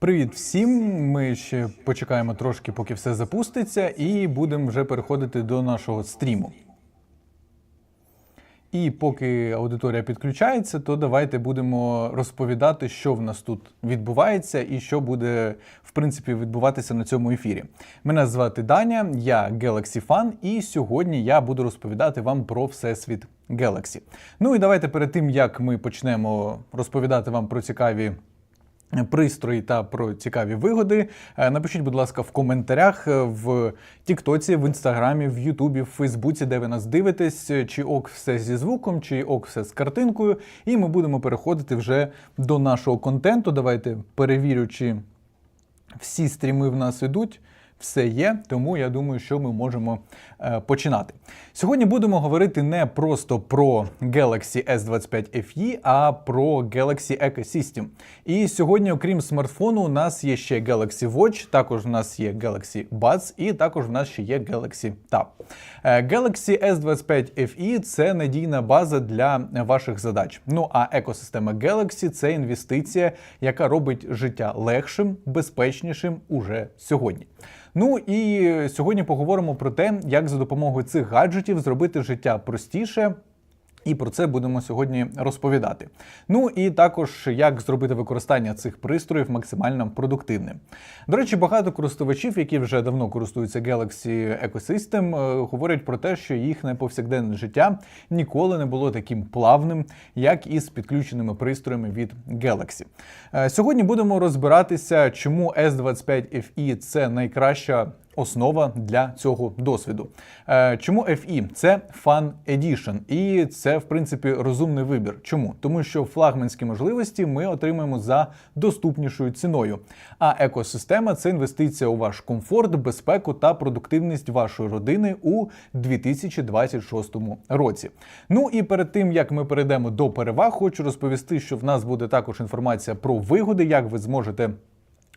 Привіт всім! Ми ще почекаємо трошки, поки все запуститься, і будемо вже переходити до нашого стріму. І поки аудиторія підключається, то давайте будемо розповідати, що в нас тут відбувається і що буде в принципі відбуватися на цьому ефірі. Мене звати Даня, я Galaxy Fan, і сьогодні я буду розповідати вам про всесвіт Galaxy. Ну і давайте перед тим як ми почнемо розповідати вам про цікаві. Пристрої та про цікаві вигоди. Е, Напишіть, будь ласка, в коментарях е, в Тіктоці, в Інстаграмі, в Ютубі, в Фейсбуці, де ви нас дивитесь, е, чи ок все зі звуком, чи ок все з картинкою. І ми будемо переходити вже до нашого контенту. Давайте перевірю, чи всі стріми в нас ідуть. Все є, тому я думаю, що ми можемо е, починати. Сьогодні будемо говорити не просто про Galaxy S25 FE, а про Galaxy Ecosystem. І сьогодні, окрім смартфону, у нас є ще Galaxy Watch, також у нас є Galaxy Buds і також в нас ще є Galaxy Tab. Е, Galaxy S25 FE – це надійна база для ваших задач. Ну а екосистема Galaxy – це інвестиція, яка робить життя легшим, безпечнішим уже сьогодні. Ну і сьогодні поговоримо про те, як за допомогою цих гаджетів зробити життя простіше. І про це будемо сьогодні розповідати. Ну і також як зробити використання цих пристроїв максимально продуктивним. До речі, багато користувачів, які вже давно користуються Galaxy Ecosystem, е, говорять про те, що їхнє повсякденне життя ніколи не було таким плавним, як із підключеними пристроями від Galaxy. Е, Сьогодні будемо розбиратися, чому S25 FE це найкраща основа для цього досвіду. Е, Чому FE? Це Fun Edition, і це в принципі розумний вибір. Чому? Тому що флагманські можливості ми отримаємо за доступнішою ціною. А екосистема це інвестиція у ваш комфорт, безпеку та продуктивність вашої родини у 2026 році. Ну і перед тим як ми перейдемо до переваг, хочу розповісти, що в нас буде також інформація про вигоди, як ви зможете.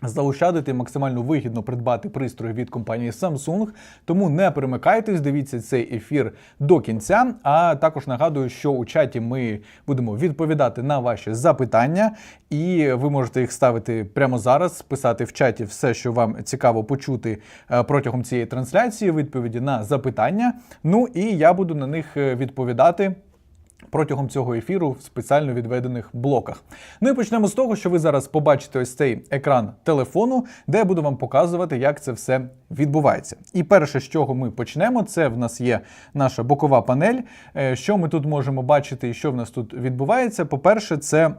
Заощадити максимально вигідно придбати пристрої від компанії Samsung, тому не перемикайтесь, дивіться цей ефір до кінця. А також нагадую, що у чаті ми будемо відповідати на ваші запитання, і ви можете їх ставити прямо зараз, писати в чаті все, що вам цікаво почути е, протягом цієї трансляції, відповіді на запитання. Ну і я буду на них е, відповідати протягом цього ефіру в спеціально відведених блоках. Ну і почнемо з того, що ви зараз побачите ось цей екран телефону, де я буду вам показувати, як це все відбувається. І перше, з чого ми почнемо, це в нас є наша бокова панель. Е, Що ми тут можемо бачити і що в нас тут відбувається? По-перше, це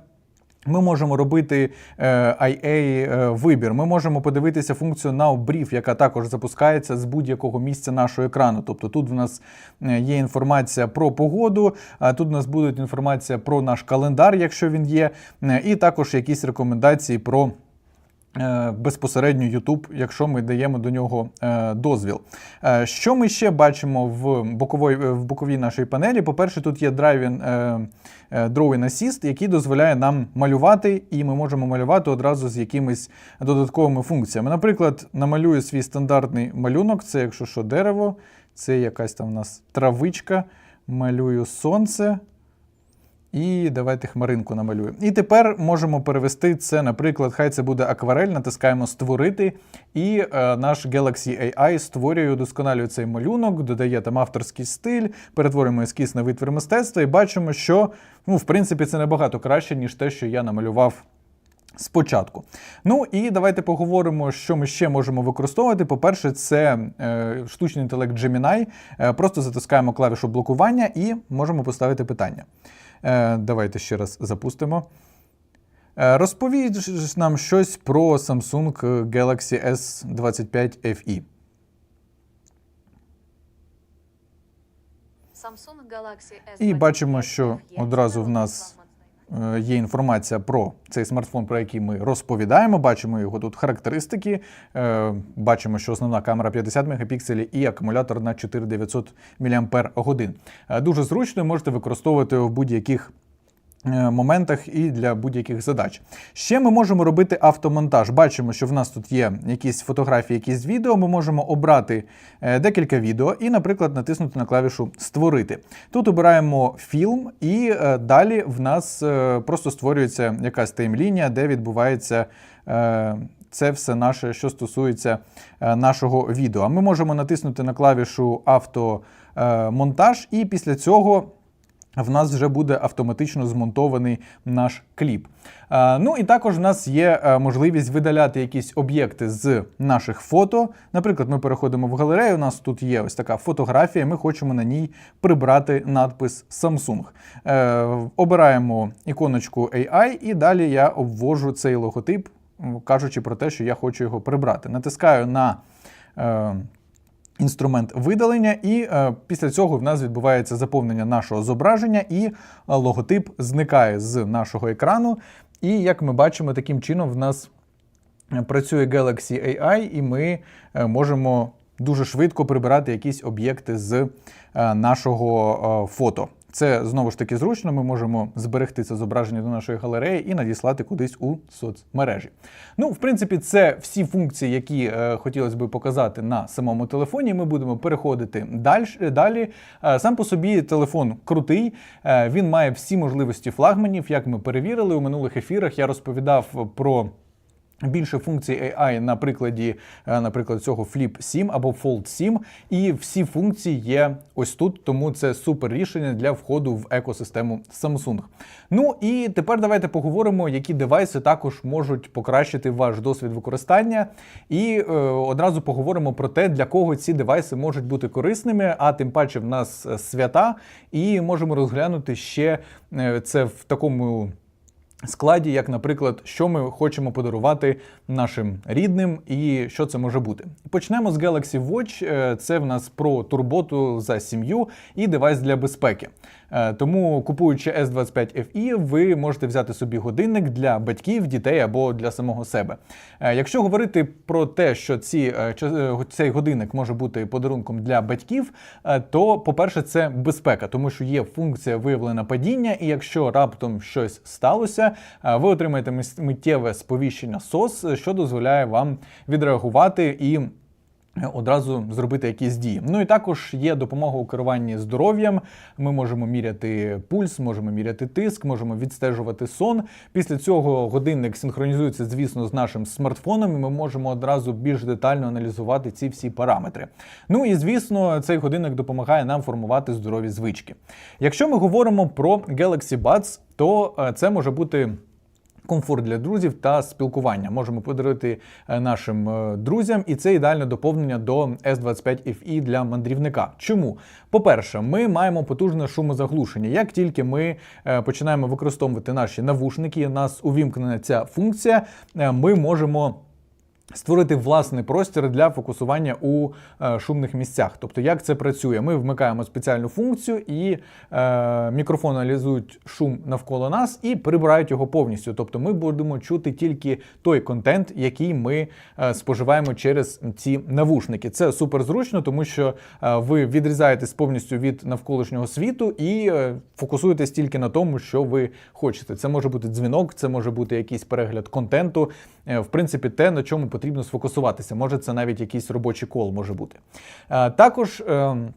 ми можемо робити е, IA вибір. Ми можемо подивитися функцію Now Brief, яка також запускається з будь-якого місця нашого екрану. Тобто тут в нас е, є інформація про погоду, а тут у нас буде інформація про наш календар, якщо він є, е, і також якісь рекомендації про. Е, Безпосередньо YouTube, якщо ми даємо до нього е, дозвіл. Е, Що ми ще бачимо в боковій, в боковій нашій панелі? По-перше, тут є Driving, Drawing Assist, який дозволяє нам малювати, і ми можемо малювати одразу з якимись додатковими функціями. Наприклад, намалюю свій стандартний малюнок, це якщо що дерево, це якась там у нас травичка, малюю сонце. І давайте хмаринку намалюємо. І тепер можемо перевести це, наприклад, хай це буде акварель, натискаємо Створити, і е, наш Galaxy AI створює, удосконалює цей малюнок, додає там авторський стиль, перетворюємо ескіз на витвір мистецтва і бачимо, що ну, в принципі це набагато краще, ніж те, що я намалював. Спочатку. Ну і давайте поговоримо, що ми ще можемо використовувати. По-перше, це е, штучний інтелект Gemini. Е, просто затискаємо клавішу блокування і можемо поставити питання. Е, давайте ще раз запустимо. Е, розповідь нам щось про Samsung Galaxy S25 FE. Samsung Galaxy S25 І бачимо, що одразу в нас Є інформація про цей смартфон, про який ми розповідаємо. Бачимо його тут характеристики. Е, Бачимо, що основна камера 50 мегапікселів і акумулятор на 4900 мАч. Е, Дуже зручно можете використовувати в будь-яких. Е, Моментах і для будь-яких задач. Ще ми можемо робити автомонтаж. Бачимо, що в нас тут є якісь фотографії, якісь відео. Ми можемо обрати е, декілька відео і, наприклад, натиснути на клавішу Створити. Тут обираємо фільм, і е, далі в нас просто створюється якась таймлінія, де відбувається це все наше, що стосується нашого відео. Ми можемо натиснути на клавішу автомонтаж, і після цього в нас вже буде автоматично змонтований наш кліп. Е, Ну і також в нас є е, можливість видаляти якісь об'єкти з наших фото. Наприклад, ми переходимо в галерею. У нас тут є ось така фотографія. Ми хочемо на ній прибрати надпис Samsung. Е, Обираємо іконочку AI, і далі я обвожу цей логотип, кажучи про те, що я хочу його прибрати. Натискаю на. Інструмент видалення, і е, після цього в нас відбувається заповнення нашого зображення, і е, логотип зникає з нашого екрану. І як ми бачимо, таким чином в нас е, працює Galaxy AI, і ми е, можемо дуже швидко прибирати якісь об'єкти з е, нашого е, фото. Це знову ж таки зручно. Ми можемо зберегти це зображення до нашої галереї і надіслати кудись у соцмережі. Ну, в принципі, це всі функції, які е, хотілося б показати на самому телефоні. Ми будемо переходити далі. далі. Е, сам по собі телефон крутий. Е, він має всі можливості флагманів. Як ми перевірили у минулих ефірах, я розповідав про. Більше функцій AI на прикладі, е, наприклад, цього Flip 7 або Fold 7, і всі функції є ось тут, тому це супер рішення для входу в екосистему Samsung. Ну і тепер давайте поговоримо, які девайси також можуть покращити ваш досвід використання. І е, одразу поговоримо про те, для кого ці девайси можуть бути корисними, а тим паче в нас е, свята, і можемо розглянути ще е, це в такому складі, як, наприклад, що ми хочемо подарувати нашим рідним і що це може бути. Почнемо з Galaxy Watch. Е, Це в нас про турботу за сім'ю і девайс для безпеки. Е, Тому, купуючи S25 FE, ви можете взяти собі годинник для батьків, дітей або для самого себе. Е, Якщо говорити про те, що ці, е, цей годинник може бути подарунком для батьків, то, по-перше, це безпека, тому що є функція виявлена падіння, і якщо раптом щось сталося, ви отримаєте миттєве сповіщення SOS, що дозволяє вам відреагувати і одразу зробити якісь дії. Ну і також є допомога у керуванні здоров'ям. Ми можемо міряти пульс, можемо міряти тиск, можемо відстежувати сон. Після цього годинник синхронізується, звісно, з нашим смартфоном, і ми можемо одразу більш детально аналізувати ці всі параметри. Ну і звісно, цей годинник допомагає нам формувати здорові звички. Якщо ми говоримо про Galaxy Buds, то е, це може бути. Комфорт для друзів та спілкування можемо подарувати е, нашим е, друзям, і це ідеальне доповнення до S25 FE для мандрівника. Чому? По-перше, ми маємо потужне шумозаглушення. Як тільки ми е, починаємо використовувати наші навушники, нас увімкнена ця функція, ми можемо. Створити власний простір для фокусування у е, шумних місцях. Тобто, як це працює? Ми вмикаємо спеціальну функцію, і е, мікрофон аналізують шум навколо нас і прибирають його повністю. Тобто, ми будемо чути тільки той контент, який ми е, споживаємо через ці навушники. Це супер зручно, тому що е, ви відрізаєтесь повністю від навколишнього світу і е, фокусуєтесь тільки на тому, що ви хочете. Це може бути дзвінок, це може бути якийсь перегляд контенту. Е, В принципі, те, на чому потрібно сфокусуватися. Може, це навіть якийсь робочий кол може бути. Е, Також ем,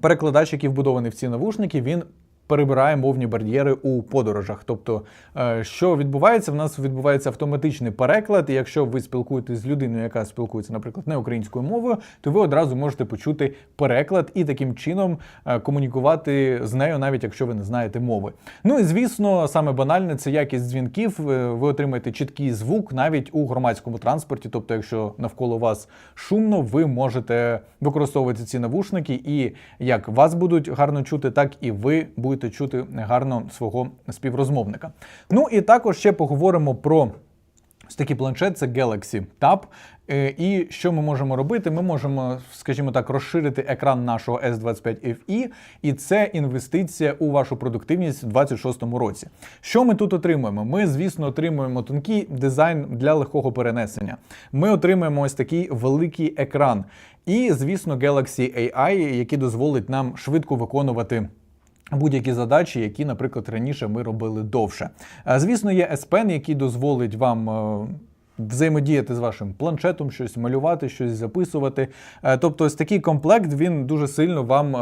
перекладач, який вбудований в ці навушники, він. Перебирає мовні бар'єри у подорожах. Тобто, е, що відбувається, в нас відбувається автоматичний переклад. І якщо ви спілкуєтесь з людиною, яка спілкується, наприклад, не українською мовою, то ви одразу можете почути переклад і таким чином е, комунікувати з нею, навіть якщо ви не знаєте мови. Ну і звісно, саме банальне це якість дзвінків. Е, Ви отримаєте чіткий звук навіть у громадському транспорті. Тобто, якщо навколо вас шумно, ви можете використовувати ці навушники, і як вас будуть гарно чути, так і ви будете чути гарно свого співрозмовника. Ну і також ще поговоримо про. Ось такий планшет це Galaxy Tab. Е, І що ми можемо робити? Ми можемо, скажімо так, розширити екран нашого S25 FE, і це інвестиція у вашу продуктивність у 2026 році. Що ми тут отримуємо? Ми, звісно, отримуємо тонкий дизайн для легкого перенесення. Ми отримуємо ось такий великий екран. І, звісно, Galaxy AI, який дозволить нам швидко виконувати. Будь-які задачі, які, наприклад, раніше ми робили довше. Е, Звісно, є S Pen, який дозволить вам. е, Взаємодіяти з вашим планшетом, щось малювати, щось записувати. Е, Тобто, ось такий комплект він дуже сильно вам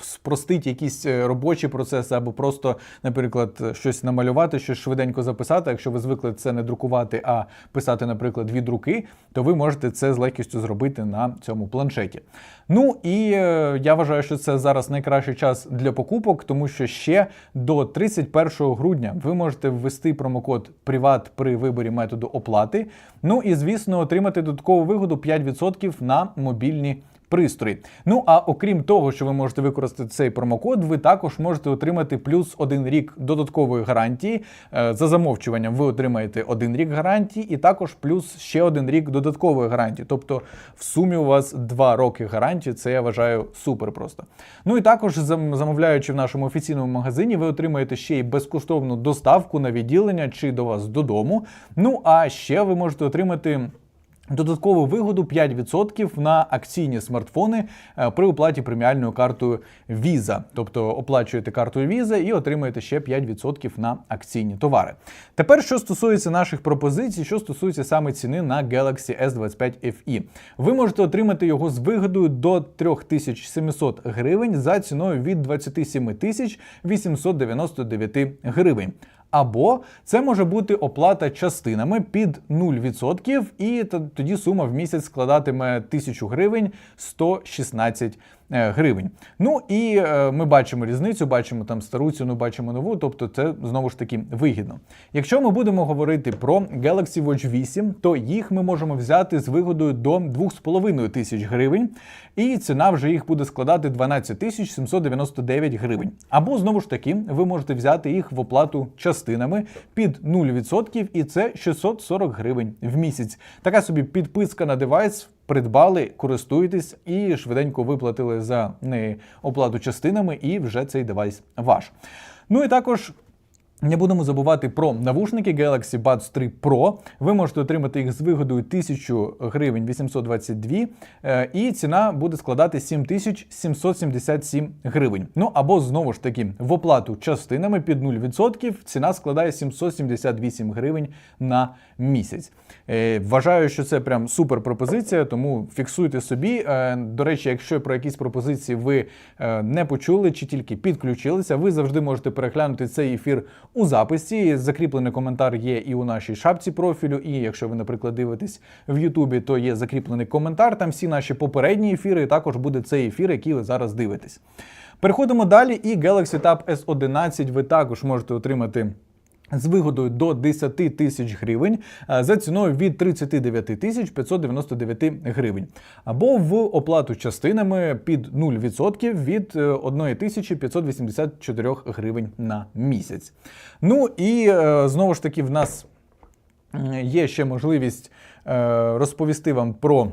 спростить якісь е, робочі процеси, або просто, наприклад, щось намалювати, щось швиденько записати. Якщо ви звикли це не друкувати, а писати, наприклад, від руки, то ви можете це з легкістю зробити на цьому планшеті. Ну і е, я вважаю, що це зараз найкращий час для покупок, тому що ще до 31 грудня ви можете ввести промокод Приват при виборі методу оплати. Ну і звісно, отримати додаткову вигоду 5% на мобільні пристрої. Ну а окрім того, що ви можете використати цей промокод, ви також можете отримати плюс один рік додаткової гарантії. Е, За замовчуванням ви отримаєте один рік гарантії, і також плюс ще один рік додаткової гарантії. Тобто в сумі у вас два роки гарантії. Це я вважаю супер просто. Ну і також замовляючи в нашому офіційному магазині, ви отримаєте ще й безкоштовну доставку на відділення чи до вас додому. Ну а ще ви можете отримати. Додаткову вигоду 5% на акційні смартфони е, при оплаті преміальною картою Visa. Тобто оплачуєте картою Visa і отримаєте ще 5% на акційні товари. Тепер, що стосується наших пропозицій, що стосується саме ціни на Galaxy S25 FE. Ви можете отримати його з вигодою до 3700 гривень за ціною від 27 899 гривень. Або це може бути оплата частинами під 0%, і тоді сума в місяць складатиме 1000 гривень 116 е, гривень. Ну і е, ми бачимо різницю, бачимо там стару ціну, бачимо нову, тобто це знову ж таки вигідно. Якщо ми будемо говорити про Galaxy Watch 8, то їх ми можемо взяти з вигодою до 2,5 тисяч гривень, і ціна вже їх буде складати 12 тисяч 799 гривень. Або знову ж таки, ви можете взяти їх в оплату частинами під 0%, і це 640 гривень в місяць. Така собі підписка на девайс. Придбали, користуєтесь і швиденько виплатили за неї оплату частинами, і вже цей девайс ваш. Ну і також не будемо забувати про навушники Galaxy Buds 3 Pro. Ви можете отримати їх з вигодою 1000 гривень 822, е, і ціна буде складати 7777 гривень. Ну або знову ж таки в оплату частинами під 0% ціна складає 778 гривень на місяць. Е, Вважаю, що це прям супер пропозиція, тому фіксуйте собі. Е, До речі, якщо про якісь пропозиції ви не почули чи тільки підключилися, ви завжди можете переглянути цей ефір у записі. Закріплений коментар є і у нашій шапці профілю. І якщо ви, наприклад, дивитесь в Ютубі, то є закріплений коментар. Там всі наші попередні ефіри. і Також буде цей ефір, який ви зараз дивитесь. Переходимо далі, і Galaxy Tab S11 ви також можете отримати. З вигодою до 10 тисяч гривень е, за ціною від 39 тисяч 599 гривень, або в оплату частинами під 0% від е, 1 тисячі 584 гривень на місяць. Ну і е, знову ж таки, в нас є ще можливість е, розповісти вам про.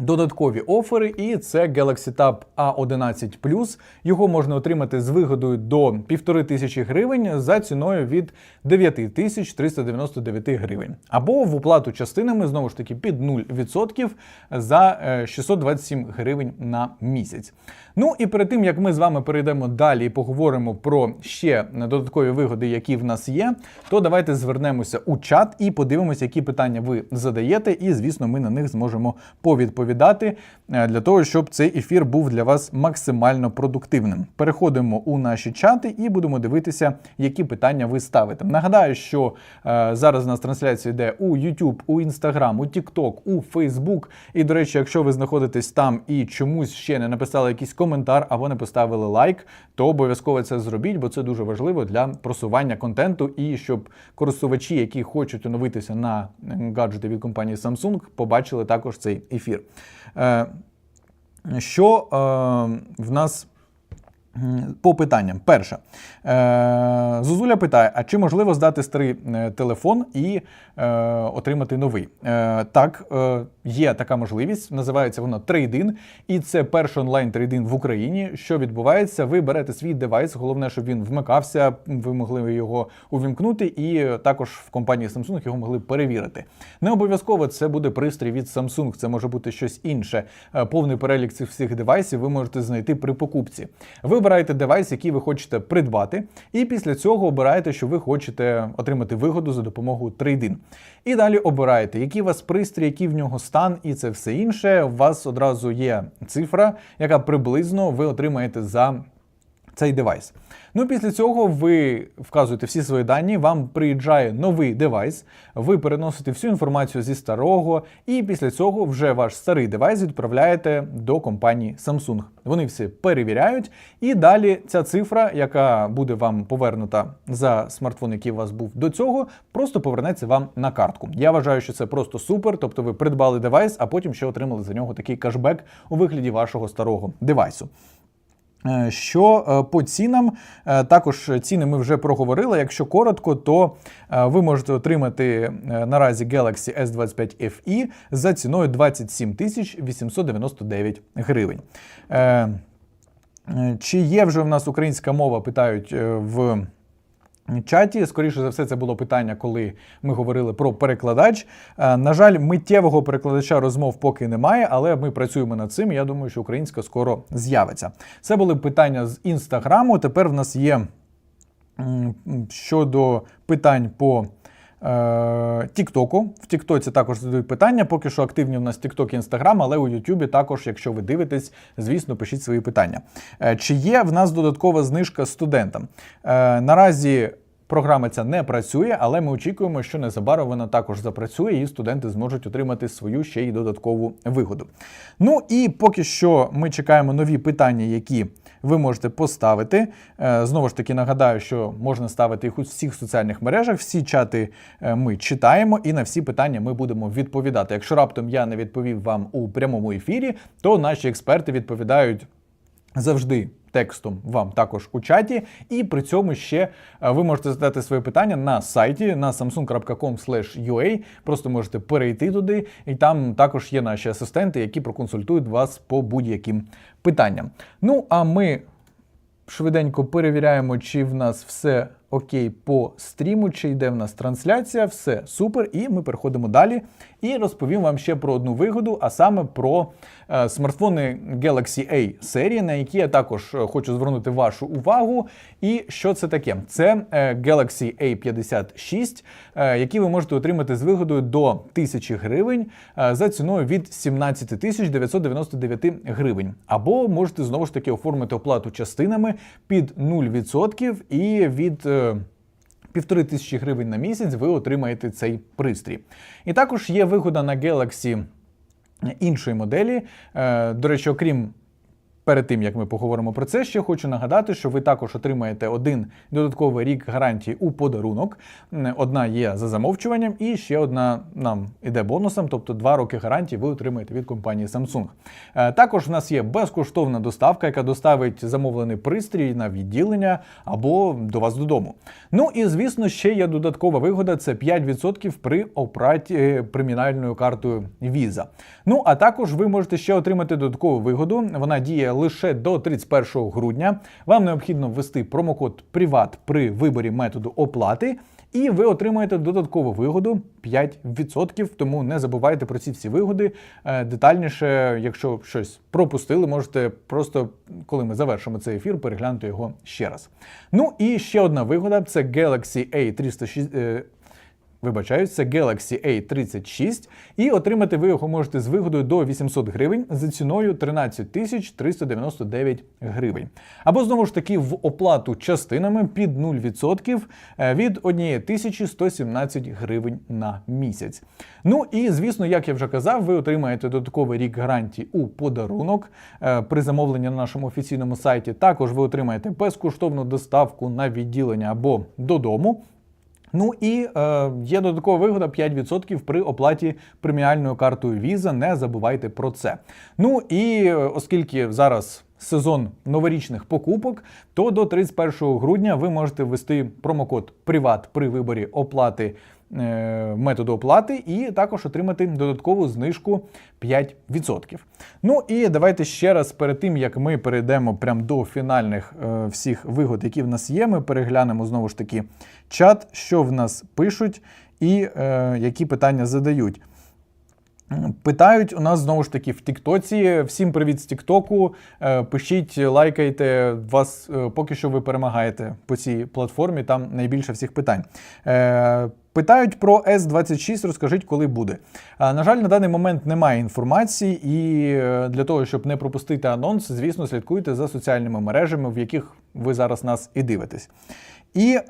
Додаткові офери, і це Galaxy Tab A11 Його можна отримати з вигодою до 1500 гривень за ціною від 9399 гривень. Або в оплату частинами, знову ж таки, під 0% за е, 627 гривень на місяць. Ну і перед тим, як ми з вами перейдемо далі і поговоримо про ще додаткові вигоди, які в нас є, то давайте звернемося у чат і подивимося, які питання ви задаєте, і, звісно, ми на них зможемо повідповідати е, для того, щоб цей ефір був для вас максимально продуктивним. Переходимо у наші чати і будемо дивитися, які питання ви ставите. Нагадаю, що е, зараз у нас трансляція йде у YouTube, у Instagram, у TikTok, у Facebook. І, до речі, якщо ви знаходитесь там і чомусь ще не написали якийсь коментар або не поставили лайк, то обов'язково це зробіть, бо це дуже важливо для просування контенту і щоб користувачі, які хочуть оновитися на гаджети від компанії Samsung, побачили також цей ефір. Е, Що е, в нас По питанням. Перше. Е, Зозуля питає: а чи можливо здати старий е, телефон і е, отримати новий? Так, є така можливість. Називається воно трейдин, і це перший онлайн трейдин в Україні. Що відбувається? Ви берете свій девайс, головне, щоб він вмикався, ви могли його увімкнути, і також в компанії Samsung його могли перевірити. Не обов'язково це буде пристрій від Samsung, це може бути щось інше. Повний перелік цих всіх девайсів ви можете знайти при покупці. Ви обираєте девайс, який ви хочете придбати, і після цього обираєте, що ви хочете отримати вигоду за допомогою трейдин. І далі обираєте, який у вас пристрій, який в нього стан, і це все інше. У вас одразу є цифра, яка приблизно ви отримаєте за цей девайс. Ну, після цього ви вказуєте всі свої дані, вам приїжджає новий девайс, ви переносите всю інформацію зі старого, і після цього вже ваш старий девайс відправляєте до компанії Samsung. Вони все перевіряють, і далі ця цифра, яка буде вам повернута за смартфон, який у вас був до цього, просто повернеться вам на картку. Я вважаю, що це просто супер. Тобто ви придбали девайс, а потім ще отримали за нього такий кешбек у вигляді вашого старого девайсу. Е, Що е, по цінам, е, також ціни ми вже проговорили. Якщо коротко, то ви можете отримати наразі Galaxy S25 FE за ціною 27 тисяч 899 гривень. Чи є вже в нас українська мова? Питають в чаті. Скоріше за все, це було питання, коли ми говорили про перекладач. Е, На жаль, миттєвого перекладача розмов поки немає, але ми працюємо над цим. Я думаю, що українська скоро з'явиться. Це були питання з інстаграму. Тепер в нас є щодо питань по. е, Тіктоку. В Тіктоці також задають питання. Поки що активні в нас Тікток і Інстаграм, але у Ютубі також, якщо ви дивитесь, звісно, пишіть свої питання. Е, Чи є в нас додаткова знижка студентам? Наразі програма ця не працює, але ми очікуємо, що незабаром вона також запрацює, і студенти зможуть отримати свою ще й додаткову вигоду. Ну і поки що ми чекаємо нові питання, які ви можете поставити. Е, Знову ж таки, нагадаю, що можна ставити їх у всіх соціальних мережах. Всі чати е, ми читаємо, і на всі питання ми будемо відповідати. Якщо раптом я не відповів вам у прямому ефірі, то наші експерти відповідають завжди. Текстом вам також у чаті, і при цьому ще е, ви можете задати своє питання на сайті на samsung.com.ua, Просто можете перейти туди, і там також є наші асистенти, які проконсультують вас по будь-яким питанням. Ну а ми швиденько перевіряємо, чи в нас все окей по стріму, чи йде в нас трансляція, все супер. І ми переходимо далі. І розповім вам ще про одну вигоду, а саме про е, смартфони Galaxy A серії, на які я також е, хочу звернути вашу увагу. І що це таке? Це е, Galaxy A56, е, які ви можете отримати з вигодою до 1000 гривень е, за ціною від 17 тисяч 999 гривень. Або можете знову ж таки оформити оплату частинами під 0% і від. Півтори тисячі гривень на місяць ви отримаєте цей пристрій. І також є вигода на Galaxy іншої моделі. Е, До речі, окрім перед тим як ми поговоримо про це, ще хочу нагадати, що ви також отримаєте один додатковий рік гарантії у подарунок. Одна є за замовчуванням, і ще одна нам іде бонусом, тобто два роки гарантії ви отримаєте від компанії Samsung. Е, Також в нас є безкоштовна доставка, яка доставить замовлений пристрій на відділення або до вас додому. Ну і звісно, ще є додаткова вигода: це 5% при оплаті е, преміальною картою Visa. Ну а також ви можете ще отримати додаткову вигоду. Вона діє лише до 31 грудня. Вам необхідно ввести промокод Приват при виборі методу оплати. І ви отримаєте додаткову вигоду 5%, тому не забувайте про ці всі вигоди. Е, Детальніше, якщо щось пропустили, можете просто, коли ми завершимо цей ефір, переглянути його ще раз. Ну і ще одна вигода це Galaxy A306. Вибачаюсь, це Galaxy A36, і отримати ви його можете з вигодою до 800 гривень за ціною 13 тисяч 399 гривень. Або знову ж таки в оплату частинами під 0% е, від 1117 гривень на місяць. Ну і звісно, як я вже казав, ви отримаєте додатковий рік гарантії у подарунок е, при замовленні на нашому офіційному сайті. Також ви отримаєте безкоштовну доставку на відділення або додому. Ну і е, є додаткова вигода 5% при оплаті преміальною картою Visa. Не забувайте про це. Ну і е, оскільки зараз сезон новорічних покупок, то до 31 грудня ви можете ввести промокод Приват при виборі оплати. Е, Методу оплати і також отримати додаткову знижку 5%. Ну і давайте ще раз перед тим як ми перейдемо прямо до фінальних е, всіх вигод, які в нас є, ми переглянемо знову ж таки чат, що в нас пишуть і е, які питання задають. Питають у нас знову ж таки в Тіктоці. Всім привіт з Тіктоку. Е, Пишіть, лайкайте. Вас поки що ви перемагаєте по цій платформі. Там найбільше всіх питань. Питають про S26, розкажіть, коли буде. На жаль, на даний момент немає інформації, і е, для того, щоб не пропустити анонс, звісно, слідкуйте за соціальними мережами, в яких ви зараз нас і дивитесь. І е,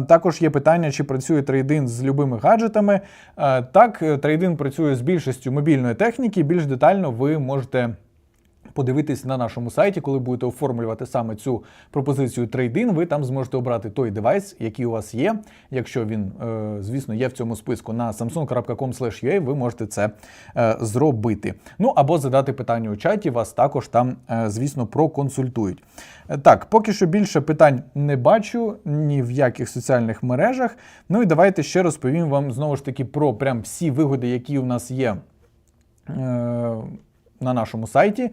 також є питання, чи працює трейдин з любими гаджетами. Е, так, е, трейдин працює з більшістю мобільної техніки. Більш детально ви можете. Подивитись на нашому сайті, коли будете оформлювати саме цю пропозицію трейдин, ви там зможете обрати той девайс, який у вас є. Якщо він, е, звісно, є в цьому списку на samsung.com.ua, ви можете це е, зробити. Ну або задати питання у чаті, вас також там, е, звісно, проконсультують. Так, поки що більше питань не бачу ні в яких соціальних мережах. Ну і давайте ще розповім вам знову ж таки про прям всі вигоди, які у нас є. На нашому сайті. Е,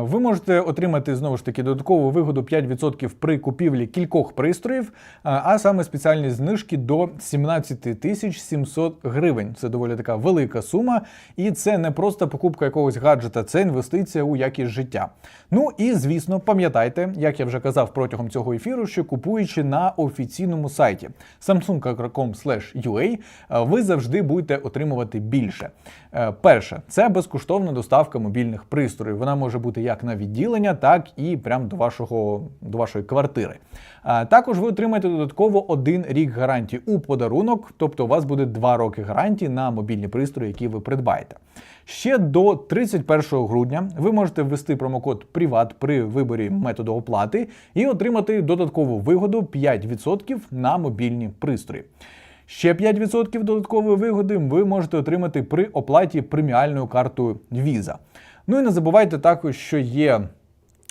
Ви можете отримати знову ж таки додаткову вигоду 5% при купівлі кількох пристроїв, е, а саме спеціальні знижки до 17 тисяч 700 гривень. Це доволі така велика сума, і це не просто покупка якогось гаджета, це інвестиція у якість життя. Ну і звісно, пам'ятайте, як я вже казав протягом цього ефіру, що купуючи на офіційному сайті samsung.com.ua, е, ви завжди будете отримувати більше. Перше, це безкоштовна доставка мобільних пристроїв. Вона може бути як на відділення, так і прямо до вашого до вашої квартири. Також ви отримаєте додатково один рік гарантії у подарунок, тобто у вас буде два роки гарантії на мобільні пристрої, які ви придбаєте. Ще до 31 грудня ви можете ввести промокод Приват при виборі методу оплати і отримати додаткову вигоду 5% на мобільні пристрої. Ще 5% додаткової вигоди ви можете отримати при оплаті преміальною картою Visa. Ну і не забувайте також, що є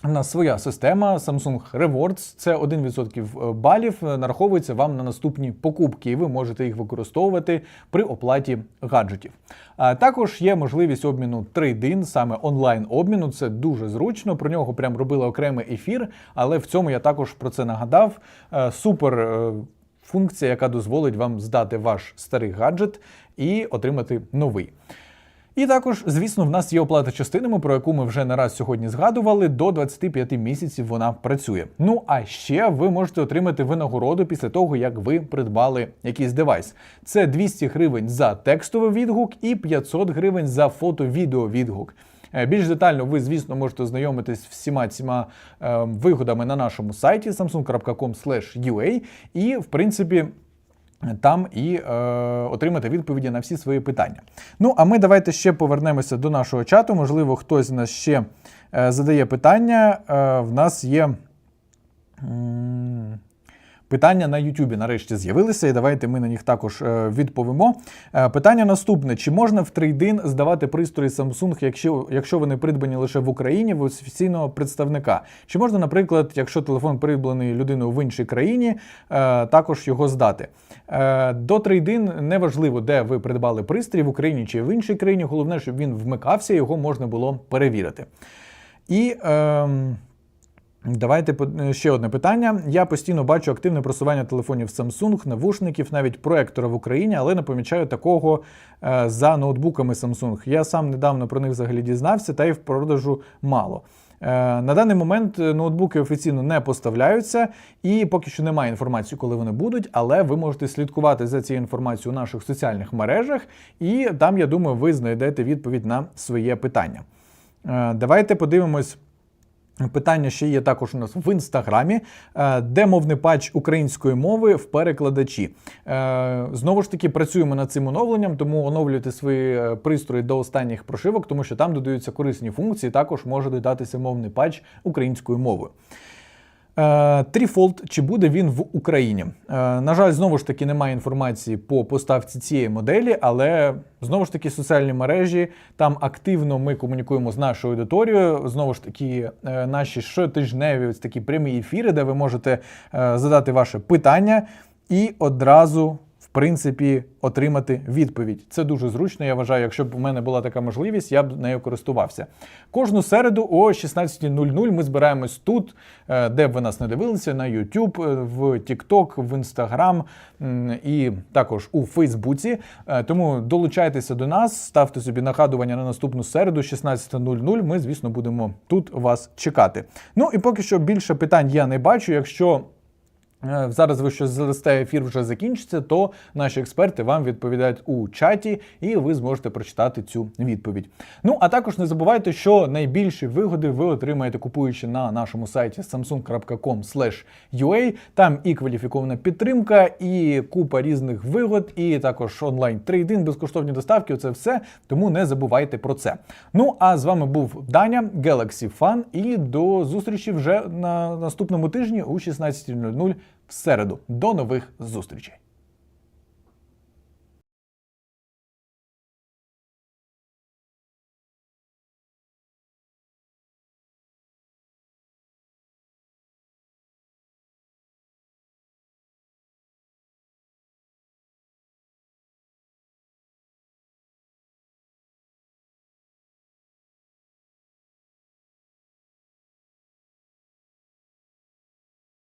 у нас своя система Samsung Rewards. Це 1% балів е, нараховується вам на наступні покупки, і ви можете їх використовувати при оплаті гаджетів. Також є можливість обміну трейдин, саме онлайн обміну. Це дуже зручно. Про нього прям робили окремий ефір, але в цьому я також про це нагадав. Е, Супер. Функція, яка дозволить вам здати ваш старий гаджет і отримати новий. І також, звісно, в нас є оплата частинами, про яку ми вже не раз сьогодні згадували. До 25 місяців вона працює. Ну а ще ви можете отримати винагороду після того, як ви придбали якийсь девайс. Це 200 гривень за текстовий відгук і 500 гривень за фото-відео відгук. Е, Більш детально ви, звісно, можете ознайомитись всіма цими е, вигодами на нашому сайті samsung.com.ua і, в принципі, там і е, отримати відповіді на всі свої питання. Ну, а ми давайте ще повернемося до нашого чату. Можливо, хтось з нас ще е, задає питання. Е, в нас є. Питання на Ютубі нарешті з'явилися, і давайте ми на них також е, відповімо. Е, Питання наступне: чи можна в трейдин здавати пристрої Samsung, якщо, якщо вони придбані лише в Україні в офіційного представника? Чи можна, наприклад, якщо телефон придбаний людиною в іншій країні, е, також його здати? Е, До трейдин неважливо, де ви придбали пристрій в Україні чи в іншій країні. Головне, щоб він вмикався, його можна було перевірити. І. ем, Давайте ще одне питання. Я постійно бачу активне просування телефонів Samsung, навушників, навіть проектора в Україні, але не помічаю такого е, за ноутбуками Samsung. Я сам недавно про них взагалі дізнався, та й в продажу мало. Е, На даний момент е, ноутбуки офіційно не поставляються, і поки що немає інформації, коли вони будуть, але ви можете слідкувати за цією інформацією у наших соціальних мережах, і там, я думаю, ви знайдете відповідь на своє питання. Е, Давайте подивимось. Питання ще є також у нас в інстаграмі, Е, де мовний патч української мови в перекладачі. Е, Знову ж таки, працюємо над цим оновленням, тому оновлюйте свої е, пристрої до останніх прошивок, тому що там додаються корисні функції. Також може додатися мовний патч українською мовою. Е, Тріфолд, чи буде він в Україні? Е, На жаль, знову ж таки немає інформації по поставці цієї моделі, але знову ж таки соціальні мережі там активно ми комунікуємо з нашою аудиторією. Знову ж таки, е, наші щотижневі ось такі прямі ефіри, де ви можете задати ваше питання і одразу. Принципі отримати відповідь. Це дуже зручно. Я вважаю, якщо б у мене була така можливість, я б нею користувався. Кожну середу о 16.00 ми збираємось тут, е, де б ви нас не дивилися, на YouTube, е, в TikTok, в Instagram і також у Фейсбуці. Е, Тому долучайтеся до нас, ставте собі нагадування на наступну середу, 16.00. Ми, звісно, будемо тут вас чекати. Ну і поки що більше питань я не бачу. Якщо Зараз ви щось залисте, ефір вже закінчиться, то наші експерти вам відповідають у чаті, і ви зможете прочитати цю відповідь. Ну а також не забувайте, що найбільші вигоди ви отримаєте, купуючи на нашому сайті samsung.com.ua. Там і кваліфікована підтримка, і купа різних вигод, і також онлайн трейдинг, безкоштовні доставки. Це все. Тому не забувайте про це. Ну а з вами був Даня Galaxy Fan, і до зустрічі вже на наступному тижні у 16.00 в середу. До нових зустрічей.